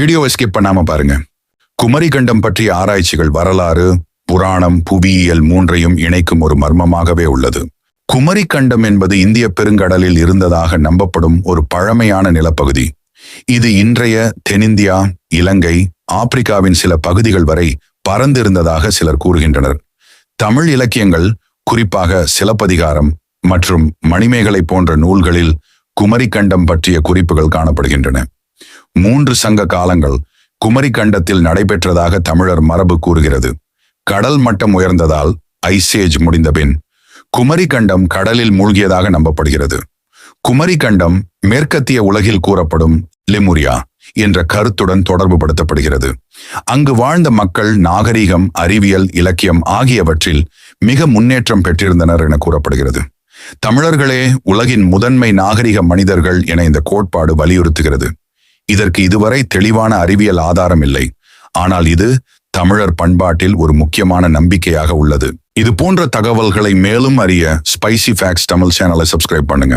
வீடியோவை ஸ்கிப் பண்ணாம பாருங்க. குமரி கண்டம் பற்றிய ஆராய்ச்சிகள் வரலாறு புராணம் புவியியல் மூன்றையும் இணைக்கும் ஒரு மர்மமாகவே உள்ளது. குமரிக்கண்டம் என்பது இந்திய பெருங்கடலில் இருந்ததாக நம்பப்படும் ஒரு பழமையான நிலப்பகுதி. இது இன்றைய தென்னிந்தியா இலங்கை ஆப்பிரிக்காவின் சில பகுதிகள் வரை பறந்திருந்ததாக சிலர் கூறுகின்றனர். தமிழ் இலக்கியங்கள் குறிப்பாக சிலப்பதிகாரம் மற்றும் மணிமேகலை போன்ற நூல்களில் குமரி கண்டம் பற்றிய குறிப்புகள் காணப்படுகின்றன. மூன்று சங்க காலங்கள் குமரி கண்டத்தில் நடைபெற்றதாக தமிழர் மரபு கூறுகிறது. கடல் மட்டம் உயர்ந்ததால் ஐசேஜ் முடிந்தபின் குமரி கண்டம் கடலில் மூழ்கியதாக நம்பப்படுகிறது. குமரி கண்டம் மேற்கத்திய உலகில் கூறப்படும் லெமுரியா என்ற கருத்துடன் தொடர்பு படுத்தப்படுகிறது அங்கு வாழ்ந்த மக்கள் நாகரிகம் அறிவியல் இலக்கியம் ஆகியவற்றில் மிக முன்னேற்றம் பெற்றிருந்தனர் என கூறப்படுகிறது. தமிழர்களே உலகின் முதன்மை நாகரிக மனிதர்கள் என இந்த கோட்பாடு வலியுறுத்துகிறது. இதற்கு இதுவரை தெளிவான அறிவியல் ஆதாரம் இல்லை ஆனால் இது தமிழர் பண்பாட்டில் ஒரு முக்கியமான நம்பிக்கையாக உள்ளது. இது போன்ற தகவல்களை மேலும் அறிய ஸ்பைசி ஃபேக்ஸ் தமிழ் சேனலை சப்ஸ்கிரைப் பண்ணுங்க.